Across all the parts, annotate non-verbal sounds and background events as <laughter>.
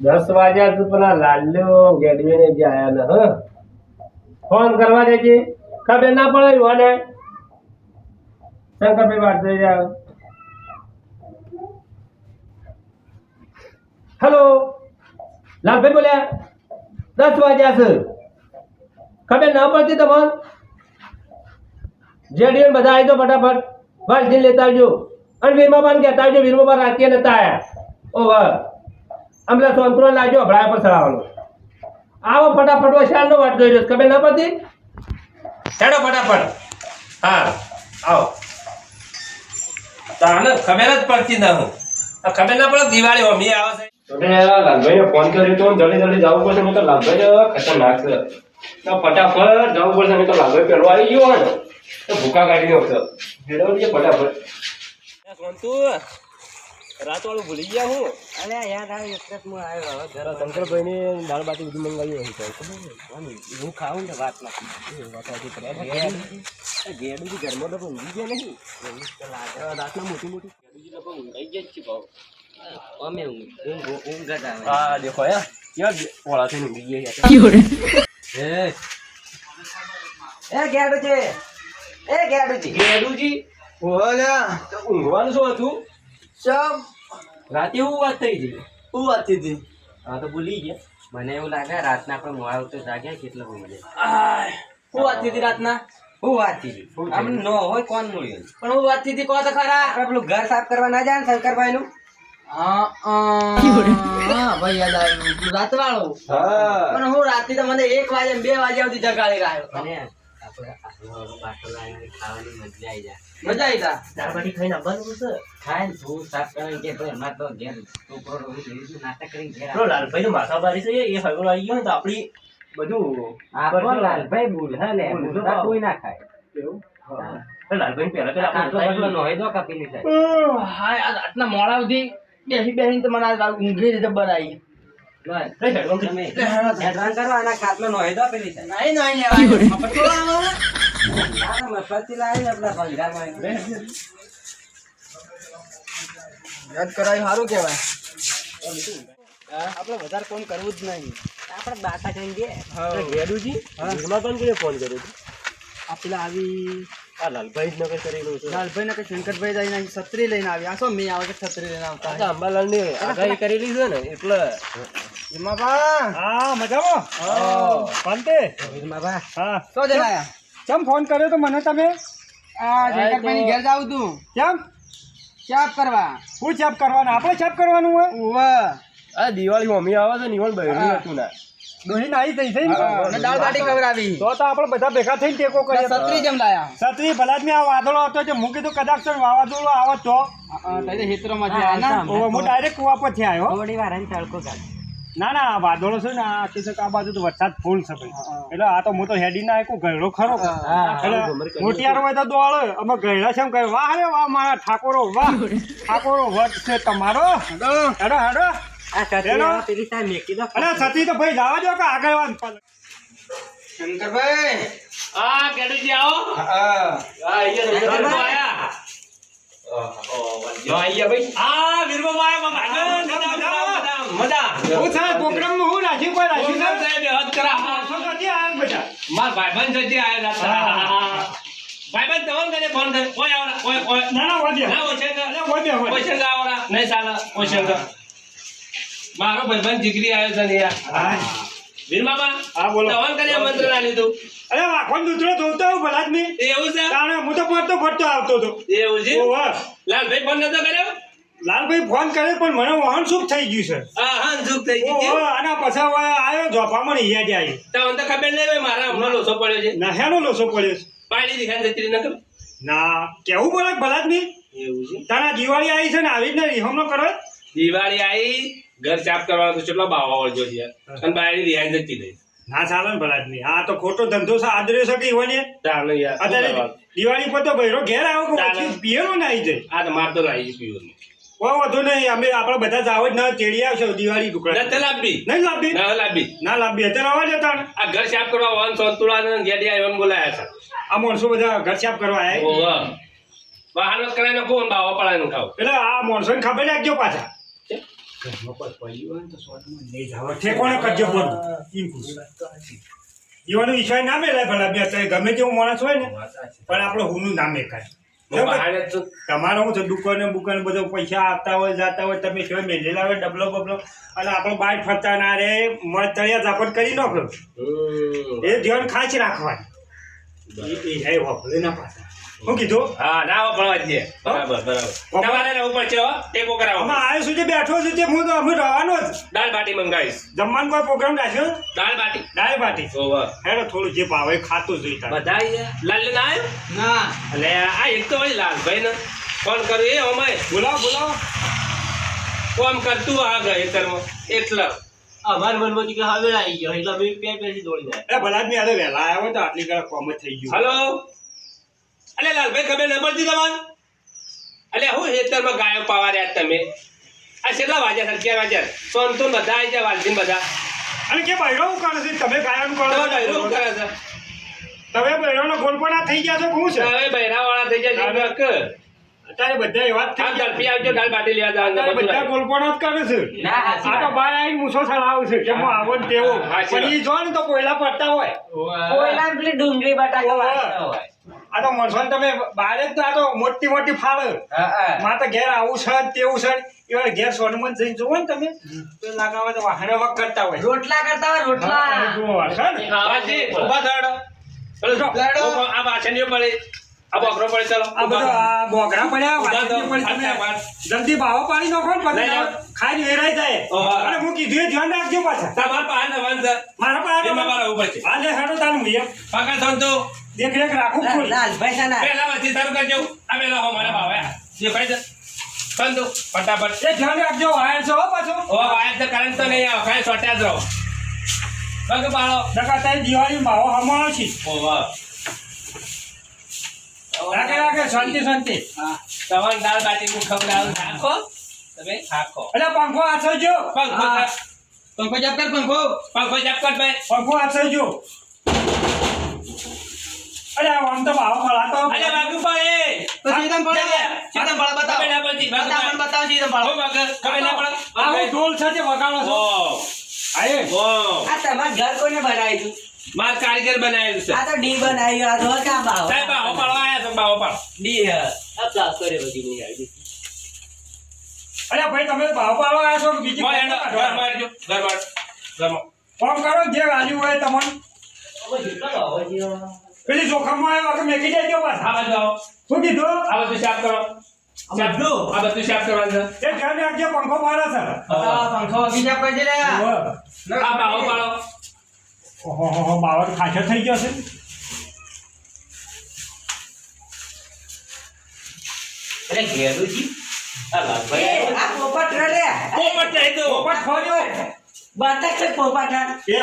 દસ વાગ્યા તો પેલા લાલ્યો ગેડવે ને જે આયા ને, હ. ફોન કરવા દેજે. ખબર ના પડે હોને શંકરભાઈ વાત થઈ જાય હેલો. લાલભાઈ બોલ્યા, દસ વાગ્યા છે. ખબર ના પડતી તમને જેડીએન બધા આવી તો ફટાફટ. વાલજી લેતા આવજો. અને વીરમાબાને કહેતા આવજો વીરમાબા રાત્રે નતા આયા. ઓવર અમને સંતરો લાગ્યો હભળાયા પર ચડાવવાનો. આવો ફટાફટ વસાણનો વાત કરી રહ્યો ખબર ના પડતી? ચડો ફટાફટ. હા આવો. તાને ખબર જ પડતી ના હું. ખબર ના પડે દિવાળી હોમી આવે છે. ફોન કર્યો તો જલ્દી જલ્દી જવું પડશે નહીં તો લાલભાઈ ખતરનાક છે. ફટાફટ જવું પડશે નહીં તો લાલભાઈ પેલો આવી ગયો હોય ને તો ભૂકા કાઢી નાખશે. મેળવજે ફટાફટ. રાત વાળું ભૂલી ગયા હું? અરે યાદ આવે એક હું આવ્યો જરા ઘરે શંકરભાઈ ની દાળ બાટી બધું મંગાવ્યું હતું હું ખાઉં ને વાત ના ગેડું? ઘરમાં તો ઊંઘી ગયા નહીં. રાતના મોટી મોટી. ઊંઘાઈ ગયા જ છે ભાવ. અમે ઊંઘ ઊંઘ ઊંઘ હા દેખો યાર ક્યાં પોળા થઈને ઊંઘી ગયા એ એ ગેડુજી એ ગેડુજી ગેડુજી ઓલા ઊંઘવાનું શું હતું? ચમ. રાતે હું વાત થઈ હતી હું વાતી હતી હા તો ભૂલી ગયા. મને એવું લાગે રાતના આપણે મોડા ઉતર જાગ્યા કેટલો ભૂલી જાય આય હું થઈ હતી રાતના? હું વાત થઈ શું આમ ન હોય કોણ મળ્યું પણ હું વાતી હતી કહો તો ખરા? આપણે પેલું ઘર સાફ કરવા ના જાય ને શંકરભાઈ નું હા હા ભાઈ યાદ આવ્યું રાત વાળો પણ હું રાતે તો મને એક વાગે બે વાગ્યા સુધી જગાડી રહ્યો અને આપણે બાટલો ખાવાની મજા આવી જાય. મજા આવી તા ખાઈને આવવાનું છે. ખાય ને તું સાફ કે ભાઈ તો ઘેર નાટક ઘેર લાલભાઈ નું માથા છે એ હગલો આવી ગયો ને તો આપડી બધું આપણો લાલભાઈ ભૂલ હે લે કોઈ ના ખાય. એવું? લાલભાઈ પહેલા પેલા આપણે નોહી દો કપીલી સાહેબ હા યાર રાતના મોડા સુધી બેસી બેસીને તો મને આ ઊંઘી રીતે બનાવી. હેડવાનું કરો અને ખાટલો નોહી દો પેલી નહીં નહીં લેવા <laughs> યાદ કરાવી સારું કહેવાય. આપણે વધારે ફોન કરવું જ નહીં. આપણે બાટા કરીને દે તો ગેડુજી. પણ કોને ફોન કર્યો આ પેલા આવી આ લાલભાઈ નગર કરી કરેલું છે લાલભાઈ નગર કે શંકરભાઈ જઈને અહીં છત્રી લઈને આવી આ શું મેં આવે કે છત્રી લઈને આવતા અંબાલાલની આગાહી કરેલી છે ને એટલે એમાં બા હા. મજામાં શાંતિ? વીરમાં બા હા. તો જણ આયા કેમ ફોન કર્યો તો મને તમે? આ શંકરભાઈ ઘેર જાવ તું. કેમ? ચાપ કરવા. હું ચેપ કરવાનું? આપણે ચેપ કરવાનું હોય? ઉવા. આ દિવાળી મમ્મી આવે છે ને ઈવન બહેરું હતું ના. દોહી નાઈ થઈ થઈ ને? દાળ બાટી ખવડાવી. તો તો આપણે બધા ભેગા થઈને ટેકો કરીએ. સત્રી જેમ લાયા. છત્રી ભલાદમી આ વાદળો હતો કે મૂકી તો કદાચ વાવાઝોડું આવે તો. તઈ હેતરોમાં છે આ હું ડાયરેક્ટ કુવા પરથી આવ્યો. થોડી વાર આને તડકો કાઢ. ના ના વાદળો છે ને આ આખી તક આ બાજુ તો વરસાદ ફૂલ છે ભાઈ. એટલે આ તો હું તો હેડી ના એક ગયડો ખરો. એટલે મોટિયારો હોય તો દોડે. અમે ગયડા છે એમ કહે વાહ રે વાહ મારા ઠાકોરો વાહ. ઠાકોરો વટ છે તમારો? હેડો. હેડો છત્રી તો ભાઈ જવા દો કે આગળ વાત શંકરભાઈ. આ ગેડુજી આવો. હા આ અહીંયા આયા. માર ભાઈબંધ જતી આયા ભાઈબંધ તવન કરે ફોન કરે. કોઈ આવરા કોઈ કોઈ. ના ના વધ્યા ના વધ્યા કોઈ વધ્યા છે આવરા નહીં સાલા ઓછે મારો ભાઈબંધ જીગરી આવ્યો છે ને યાર. હા. વીરબાબા હા, બોલો. તવન કરે મંત્ર ના લીધું? અરે વાખો દૂધરો ધોતો હું ભલા જ નહીં એવું છે? તાણે હું તો ફરતો ફરતો આવતો હતો. એવું છે? ઓહો. લાલભાઈ ફોન નતો કર્યો? લાલભાઈ ફોન કરે પણ મને વાહન સુખ થઈ ગયું છે. હા હા દુઃખ થઈ ગઈ આના પછી હવે આવ્યો જોપામાં ને યાદ આવી તમને તો ખબર નહીં હોય મારા હમણાં લોસો પડ્યો છે. ના હેનો લોસો પડ્યો છે. પાણી દીખાય જતી ન ના કેવું બોલે ભલા જ નહીં એવું છે? તારા દિવાળી આવી છે ને આવી જ ને રિહમનો કરો દિવાળી આવી ઘર સાફ કરવાનો તો કેટલો બાવા વળજો છે. અને બાયડી રિહાઈ જતી રહી ના ચાલે ને ભલા નહીં. આ તો ખોટો ધંધો છે આદર્યો છે કે ને ચાલે યાર અત્યારે દિવાળી પર તો ભૈરો ઘેર આવો કે પિયરો ના આવી જાય. આ તો માર તો લાવી પીવું કોઈ વધુ નહીં અમે આપણે બધા જ આવો જ ના તેડી આવશે દિવાળી ટુકડા નથી લાભી નહીં લાભી ના લાભી ના લાભી અત્યારે અવાજ જતા આ ઘર સાફ કરવા વન સંતુળા ને ગેડિયા એમ બોલાયા છે. આ માણસો બધા ઘર સાફ કરવા આવ્યા બહાર કરાય ને બાવા પડાય ને ખાવ એટલે આ માણસોને ખબર રાખજો પાછા. કરજો પૂછ ઈવાનો ના મેલાય ભલા બે અત્યારે ગમે તેવું માણસ હોય ને પણ આપણે હુનું ના મેકાય હું શું છે દુકાને બુકાને બધો પૈસા આપતા હોય જાતા હોય તમે જો મેલેલા હોય ડબલો બબલો. અને આપણો બાઈક ફરતા ના રે તળિયા ઝાપટ કરી નાખ્યો. એ ધ્યાન ખાસ રાખવાનું. એ હે વાપરે ના પાછા. શું કીધું હા ના ભણવા દે બરાબર બરાબર. તમારે પડશે હો. ટેકો કરાવો. અમે આવ્યો સુધી બેઠો છું તે હું તો અમે રહેવાનો જ. દાળ બાટી મંગાવીશ. જમવાનું કોઈ પ્રોગ્રામ રાખ્યો દાળ બાટી. દાળ બાટી. હેડો થોડું જે ભાવે ખાતું જોઈતા બધા લાલ ના આવ્યો ના. એટલે આ એક તો હોય લાલ ભાઈ ને ફોન કર્યો એ અમે બોલાવો બોલાવો. કોમ કરતું આ ગયે કર્મ એટલે. અમાર મનમાં કે હવે આવી ગયો. એટલે અમે બે પેલી દોડી જાય. એ ભલા જ મેં આજે વહેલા આવ્યો હોય તો આટલી કલાક કોમ જ થઈ ગયું. હલો અલે લાલભાઈ ખબર નંબર પડતી તમારે અલે હું હેતરમાં ગાયો પાવા રહ્યા તમે? આ કેટલા વાગ્યા સર ક્યાં વાગ્યા તો બધા આવી જાય વાલજીન બધા. અને કે બૈરો હું કરે છે? તમે ગાયન કરો તમે બૈરું શું કરે છે? તમે બૈરોનો ગોલપણા થઈ ગયા છો શું છે? હવે બૈરાવાળા થઈ જીવન કે અત્યારે બધા એવા જ થઈ ગયા આવજો દાળ બાટી લેવા અત્યારે બધા જવાનું જ કરે છે. આ તો બહાર આવીને મૂછો ચડાવે છે કે હું. આવો ને તેવો. પણ ઈ જો ને તો કોયલા પડતા હોય. કોયલા પેલી ડુંગળી બટાકા હોય. આ તો મનસો તમે બહાર જ આ તો મોટી મોટી ફાળ. હા હા. માં તો ઘેર આવું છે તેવું છે એવા ઘેર સોનમન જઈને જોવો ને તમે. તો લાગાવા તો વાહણે વખ કરતા હોય. રોટલા કરતા હોય રોટલા. જો લાડો. આ વાછણીઓ પડે. આ બકરો પડે ચાલો આ બધો આ બોગડા પડ્યા. જલ્દી ભાવો પાડી નાખો ને પછી. ખાઈ વેરાઈ જાય. અને હું કીધું એ ધ્યાન રાખજો પાછા. તમારે પાસે મારા પાસે મારા ઉપર છે. આજે હેડો તારું ભૈયા પાકા સંતો. દેખ રેખ ફૂલ લાલભાઈ સાના પેલા વચ્ચે શરૂ કરજો આ પેલા હો મારા ભાવે. દેખાય છે. સંતો ફટાફટ. એ ધ્યાન રાખજો વાયર છો હો પાછો. ઓ વાયર તો કરંટ તો નહીં આવે ખાલી સોટ્યા જ રહો પગ પાડો. ડકા તારી દિવાળી ભાવો હમાવો છે ઓ વાહ. રાખે રાખે શાંતિ શાંતિ. તમારી દાળ બાટી હું ખવડાવું રાખો તમે રાખો એટલે પંખો આછવજો પંખો હા. પંખો જપ કર પંખો. પંખો જપ કર ભાઈ. પંખો આછવજો અરે આમ તો ભાવ ફળાતો અલે વાગુ પડે. તો સીધમ પડે. સીધમ પડે બતાવો. ના પડતી, બતાવો પડે. બતાવો સીધમ પડે. વાગે, ખબર ના પડે? આ હું ઢોલ છે જે વગાડો છો? ઓ, આયે? ઓ. આ તમાર ઘર કોને બનાવ્યું હતું? માર કારીગર બનાવેલું છે. આ તો ડી બનાવ્યું. આ તો કા ભાવ સાહેબ બાવો પાડો. આયા તો બાવો પાડો. ડી હ. આ પ્લાસ કરે બધી નહીં આવી અરે ભાઈ તમે ભાવ પાડવા આવ્યા છો બીજી ઘર મારજો ઘર માર ઘરમાં ફોન કરો જે વાલ્યું હોય તમને. પેલી જોખમમાં આવ્યો કે મેકી દેજો બસ આ બાજુ આવો. શું કીધું? આ બધું સાફ કરો. આ બધું સાફ કરવાનું છે. એ પંખો મારે છે. પંખો કરી દે. આ બાવો પાડો. ઓહો, ઓહો, ખાચો થઈ ગયો છે. અરે ઘેરુજી આ આ પોપટ રે પોપટ ચાહી દો. પોપટ ખોર્યો બતક છે પોપટ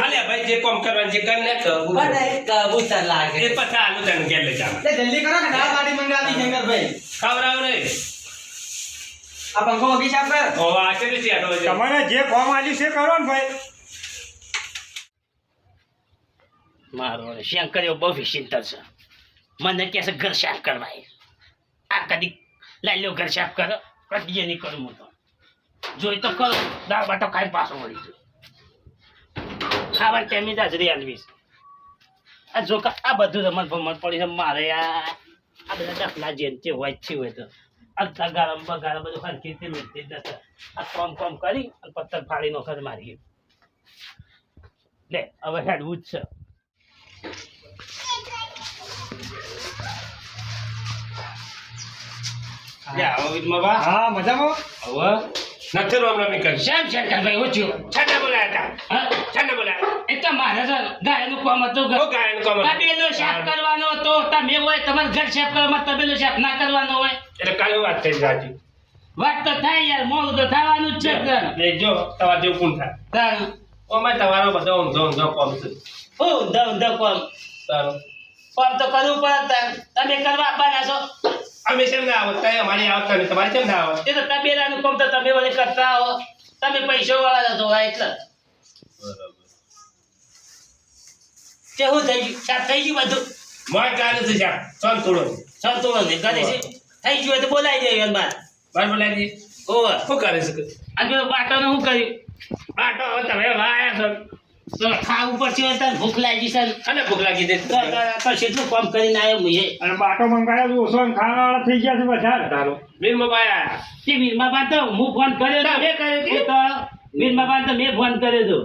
અલે ભાઈ જે કામ કરવાનું જે કર ને તો બને કબૂતર લાગે. એ પછી આલુ તને લઈ જલ્દી કરો ને દાળ બાટી મંગાવી શંકરભાઈ. ખવડાવ રે આ પંખો સાફ કર ઓ આ આટલો છે તમારે જે કોમ આલ્યું છે કરો ને ભાઈ. મારો શંકર બહુ વિચિંતર છે. મને કે છે ઘર સાફ કરવા. આ કદી લાલ્યો ઘર સાફ કરો કદી નહીં કરું હું તો. જોઈ તો કરો દાળ બાટો ખાઈ પાછો મળી જાય ખાવાની ટાઈમે જ હાજરી આલવીશ આ જો આ બધું રમત ભમત પડી છે મારે આ આ બધા ડફલા જેમ તે હોય છે હોય તો. અડધા ગારમ બગાડ બધું હરખી રીતે મેળતી જ નથી આ કોમ કોમ કરી અને પથ્થર ફાડી નોખત મારી લે હવે હેડવું જ છે. હા મજામાં? હવે નથી રોમ રમી કરી. શેમ શંકરભાઈ ઓછું છાના બોલાયા હતા? છાના બોલાયા એ તો મારે ગાયનું કોમ હતું ઓ ગાયનું કોમ તબેલો શેફ કરવાનો હતો. તમે હોય તમારે ઘર શેફ કરવામાં તબેલો શેફ ના કરવાનો હોય. એટલે કાલે વાત થઈ જાતી વાત તો થાય યાર મોડું તો થવાનું જ છે તને. જો તમારે જેવું કોણ થાય? તારું. ઓમાં તમારો બધો ઊંધો ઊંધો કોમ છે. હું ઊંધો ઊંધો કોમ? તારું. કોમ તો કરવું પડે. તમે કરવા આપવાના છો. અમે કેમ ના આવત કઈ અમારી આવતા નહીં તમારે કેમ ના આવત એ તો તબેલાનું કામ તો તમે વળી કરતા આવો. તમે પૈસો વાળા તો એટલે. કેવું થઈ ગયું? સાફ થઈ ગયું બધું? મોય ચાલે છે જા સોન થોડો. સંતુલન ને કરે છે. થઈ ગયું તો તો દે જાય બાર. બાર બોલાવી દઈએ ઓવે. શું કરે છે? આ જો બાટોને શું કર્યું? બાટો હવે તમે વાયા છો. તો ખાવું પડશે હવે ભૂખ લાગી છે અને ભૂખ લાગી દે તો તો કેટલું કામ કરીને આવ્યો મુએ અને બાટો મંગાવ્યો તો ઓછો ખાવાવાળા થઈ ગયા છે વધારે તારું. વીરમાં પાયા તે વીરમાં બા તો હું ફોન કર્યો તો મેં કર્યો તે. તો વીરમાં બા તો મેં ફોન કર્યો તો.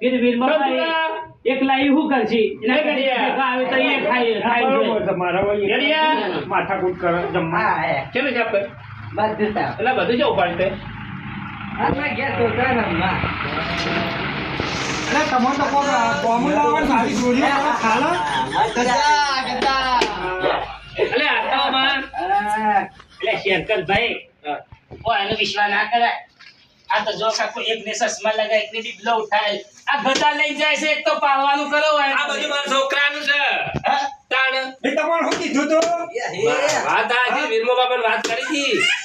એટલે વીરમાં બા એકલા એ શું કરશે? એને ભેગા આવે તો એ ખાય ખાય બરોબર જોઈએ. છે મારા વળી માથાકૂટ કરે જમવા. કેમ છે આપણે? બધું એટલે બધું જવું પડશે આમાં ઘેર છોકરા રમવા અરે તમને તો કોણ કોમન લાવવાની સારી જોડી લાવો, ખાલો. ગદા ગદા એટલે આટામાં એટલે શંકરભાઈ ઓ એનો વિશ્વાસ ના કરાય. આ તો જો કાકો એક ને ચશ્મા લગાય એક ને બીબલો ઉઠાય આ ગધા લઈ જાય છે એક તો પાડવાનું કરો આ બધું મારા છોકરાનું છે? તાણ. તમારે શું કીધું તો? વાત આ વાત કરી હતી.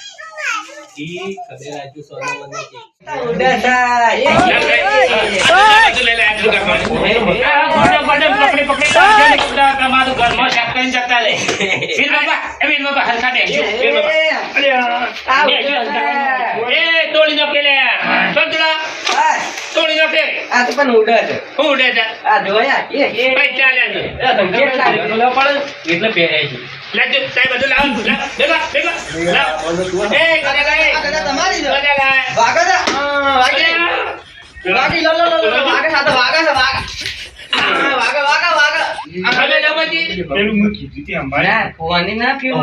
ઈ ખબર આજુ સોના મને કે ઉડાતા એ લઈ લે આજુ કાપવાનું. આ ગોડો ગોડો પકડી પકડી ને કુડા તમારું ઘરમાં શાક કરીને જતા રહે વીર બાબા એ વીર બાબા હલકા બેસજો વીર બાબા અરે આ. એ તોડી નાખે લે સંતરા આ તોડી નાખે. આ તો પણ ઉડે છે. હું ઉડે છે. આ જોયા? એ. ભાઈ ચાલ્યા લેજો કેટલા એટલે પહેરાય છે. લાજો સાહેબ બધું લાવો. લાવ ભેગા ભેગા. લાવ. એ કરે લાય. તમારી જ કરે લાય. વાગા વાગી. વાગી લો લો લો લો વાગા સાતો વાગા છે વાગા આ, વાગા વાગા વાગા હવે જાવ પછી પેલું મેં કીધું તું અંબાણી. ના ના પીવો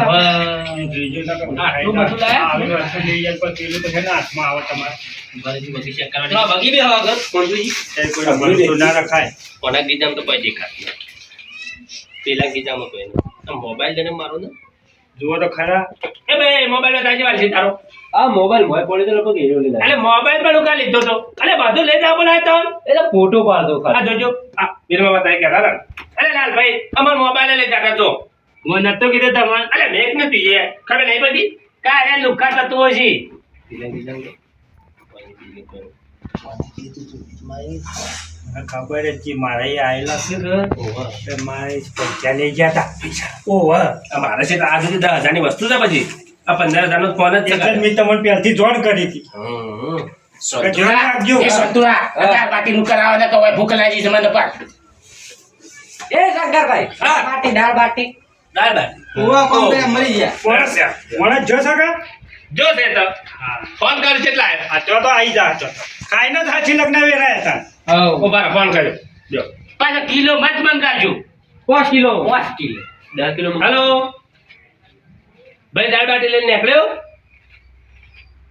જોઈજો ના કે આટલું બધું લાયા? આવી વસ્તુ લઈ જાય પણ પેલું તો છે ને હાથમાં આવે તમારે. બગી બે હવા ઘર કોણ કોઈ ભરોસો ના રખાય. કોના ગીજામાં તો કોઈ દેખાતું પેલા ગીજામાં કોઈ નહીં. મોબાઈલ મારો ને? જુઓ તો ખરા. એ બે મોબાઈલમાં તાજી તારો. આ મોબાઈલ મોય પડે તો લોકો લીધા. મોબાઈલ પણ ઉકા લીધો તો. અલે બધું લઈ જાવ બોલાય તો. એટલે ફોટો પાડતો આ જોજો. આ બીરમાં કે અરે લાલભાઈ અમાર મોબાઈલ લઈ જતા તો. હું નતો કીધું તમને. અરે મેક નથી એ. ખબર નહીં બધી કા એ લુખા છે. ખબર જ મારે અહીં છે મારે પૈસા લઈ ગયા હતા. ઓહ. મારે છે આ સુધી દસ હજારની વસ્તુ છે પછી. આ પંદર હજારનો ફોન જ મેં તમને પહેલથી જોડ કરી હતી. સતુરા. નું કરાવો ને તો ભૂખ લાગી છે મને પણ. એ શંકરભાઈ હા. બાટી દાળ બાટી. દાળ બાટી. ઉવા કોમ કરે મળી ગયા. મને જો સકા જો છે તો. ફોન કર કેટલા આ તો તો આવી જા તો કાઈ ન થાચી લગ્ન વેરાયા હતા. હવ. ઊભા ફોન કર્યો. જો. પાછો કિલો મત મંગાજો પાંચ કિલો. પાંચ કિલો. 10 કિલો હાલો. ભાઈ દાળ બાટી લઈને નીકળ્યો?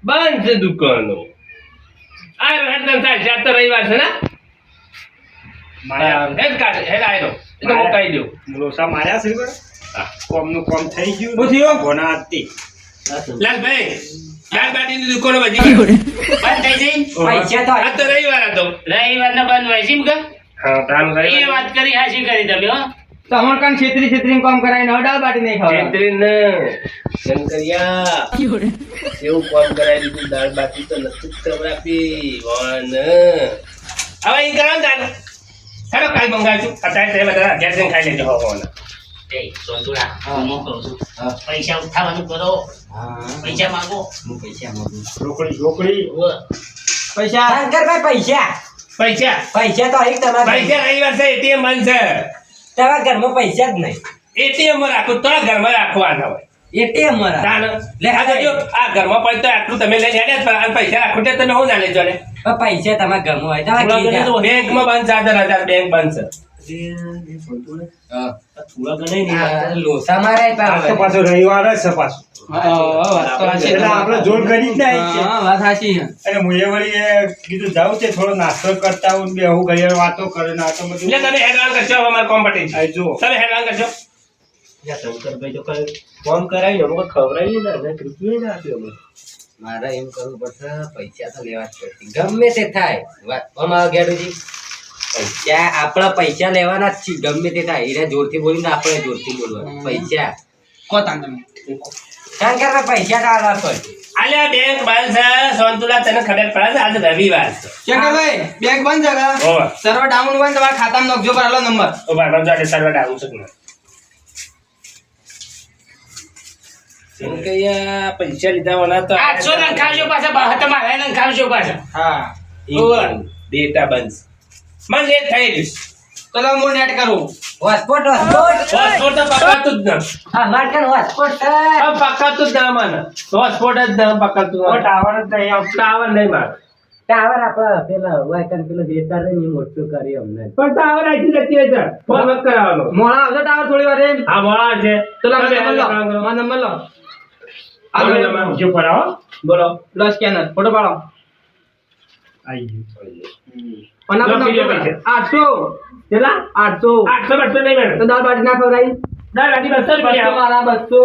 બંધ છે દુકાનો. આ હેડ સાહેબ રવિવાર છે ને? તમાર કાન છેતરી છેતરી કામ કરાય ને દાળ બાટી નહીં ખાવા ચૈત્રીને શંકરિયા એવું કોમ કરાય દીધું દાળ બાટી તો નથી જ ખબર આપી. વન હવે ઈ ને તાન હેડો કાલ મંગાવીશું અત્યારે તે બધા અગિયાર જણ ખાઈ લેજો. હો હોને. એ સોતુરા હા. હું કહું છું. હા. પૈસા ઉઠાવવાનું કરો. પૈસા માંગો. હું પૈસા માંગુ રોકડી રોકડી પૈસા. શંકરભાઈ પૈસા. પૈસા. પૈસા તો અહીં તમારા પૈસા રવિવાર છે એટીએમ બંધ છે. તમારા ઘરમાં પૈસા જ નહીં. એટીએમમાં રાખો તો ઘરમાં રાખવાના હોય. એટીએમમાં લે આ જો આ ઘરમાં પડે આટલું તમે લઈ હેડ્યા જ પણ આ પૈસા રાખો તે તને હું ના લેજો ને? પૈસા તમે ઘરમાં હોય તમે તો ખીચા. બંધ ચાર હજાર હજાર બેંક બંધ છે. હા. થોડા ઘણા આ લોસા મારે આ તો પાછો રવિવાર જ છે પાછો. એટલે આપણે જોર કરી જ ના આવી હા, વાત સાચી છે. અને મુએ વળી એ કીધું જાઉં છે થોડો નાસ્તો કરતા વાતો કરે નાસ્તો આ તો બધું. એટલે તમે હેડવાન કરશો ફોન કરાવી ખવડાવી ને મારે એમ કરવું પડશે પૈસા તો લેવા જ પડશે. ગમે તે થાય વાત આમાં ગેડુજી? પૈસા આપણા પૈસા લેવાના જ છે ગમે તે થાય. એને જોરથી બોલીને આપણે જોરથી બોલવાનું. પૈસા. શંકરભાઈ પૈસા તો આલવા પડે આલ્યા બેંક બંધ છે સોનતુલા તને ખબર પડે છે આજે રવિવાર છે. શંકરભાઈ બેંક બંધ છે કા? સર્વર ડાઉન હોય તમારા ખાતામાં નોખજો પર આલો નંબર. ઓ રમજો બંધ સર્વર ડાઉન છે પૈસા લીધા વાળા તો આઠસો નંખાવજો પાછા તમારે નંખાવજો પાછા. હા ડેટા બંધ. મને લેટ થઈ ગયું. ચલો હું નેટ કરું. હોસ્પોટ હોસ્પોટ હોસ્પોટ તો પકડતું જ ના. હા માર હોસ્પોટ છે પકડતું જ ના મને હોસ્પોટ જ ના પકડતું ઓ ટાવર જ નહીં આવતું. ટાવર નહીં માર. ટાવર આપડે પેલા વાયકન પેલો દેતા રે ને મોટું કરી અમને. પણ ટાવર આઈ જતી છે. ફોન મત કરાવવાનો. મોણા આવશે ટાવર થોડી વાર. હા મોળા છે તો નંબર લો. નંબર લો. જો પડાવો. બોલો લો સ્કેનર ફોટો પાડો આઈ ગયું. પન્ના. પૈસા. આઠસો કેટલા આઠસો આઠસો બસો નહીં મેડમ તો દાળ બાટી ના ખવડાવી દાળ બાટી બસો રૂપિયા મારા બસો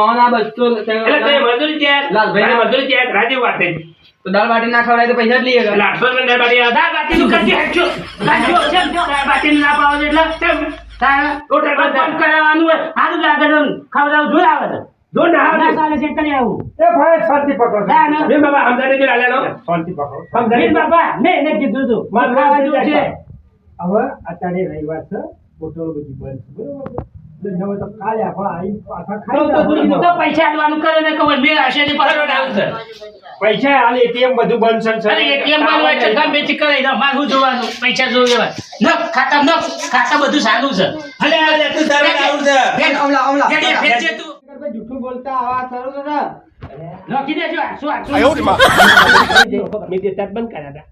ઓના બસો એટલે તે મજૂરી છે લાલભાઈ. મજૂરી છે રાજીવ વાત તો દાળ બાટી ના ખવડાય તો પૈસા જ લઈએ એટલે આઠસો બાટી દાળ કરજે દાળ બાટીનું ના પાવો એટલે. તારે બંધ કરાવવાનું હોય. સારું લાગે છે. ખવડાવું જોઈ આવે છે. જો ના ના ચાલે છે કરી આવું. એ ભાઈ શાંતિ પકડો. ના, ના. મેં બાબા અમદાવાદ જે શાંતિ પકડો. વીર બાપા, મેં એને કીધું તું મારે ખાવા છે. હવે અત્યારે રવિવાર છે બોટલો બધી બંધ છે બરોબર? છે એટલે હવે તો કાલે આપણે આવી પાછા ખાઈ તો પૈસા આલવાનું કરે ને કહું બે હશે ને ડાઉન છે. પૈસા હાલ એટીએમ બધું બંધ છે અરે એટીએમ બંધ હોય છે ગમે તે કરે મારે જોવાનું? પૈસા જોવે ન ખાતા ન ખાતા બધું સારું છે. અલે અલે તું તારે ડાઉન છે. ફેર. ફેર, છે તું જૂઠું બોલતા આવા સરું તો લખી દેજો આઠસો આઠસો મેં તે તાર બંધ કર્યા હતા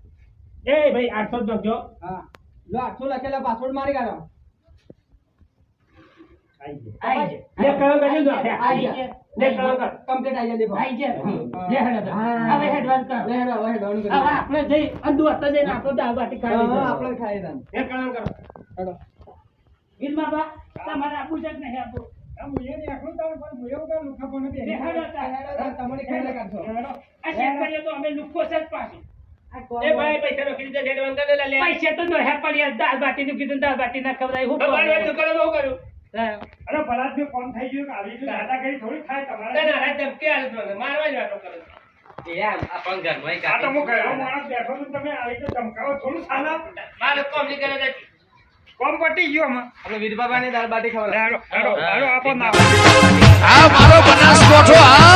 એ ભાઈ આઠસો જ નાખજો હા લો આઠસો લખેલા પાસવર્ડ મારી કાઢો આઈ ગયું. લે કલમ કરજો ને. આઈ જા. લે કલમ કર. કમ્પ્લીટ આવી જાય દેખો આઈ જા. લે હેડો તો. હા. હવે કર. લે હેડો, હવે ડાઉન કરી હવે આપણે જઈ અંદુ હતા જઈને આપણે દાળ બાટી ખાઈ હા, લીધું. આપણે ખાઈ રહ્યા લે કલમ કર. હેડો વીર બાપા, તમારે આપવું છે કે નહીં આપવું? હું? પૈસા કરી કીધું દાળ બાટી ના હું કરો કર્યું. થઈ ગયું કે આવી રીતે દાદાગીરી થોડી થાય તમારે. ના ના ધમકી આલે છે મારવા જ વાતો કરે છે. એ આમ આપણ ઘરમાં આ તો હું ઘરનો માણસ બેઠો તમે આવી રીતે ધમકાવો થોડું ચાલે મારે કોમ નહીં કરે. કોમ પટી ગયો આમાં. આપણે વીરબાબાની દાળ બાટી ખવડાવી હાલો હાલો હાલો આપો ના આ મારો બનાસકોઠો આ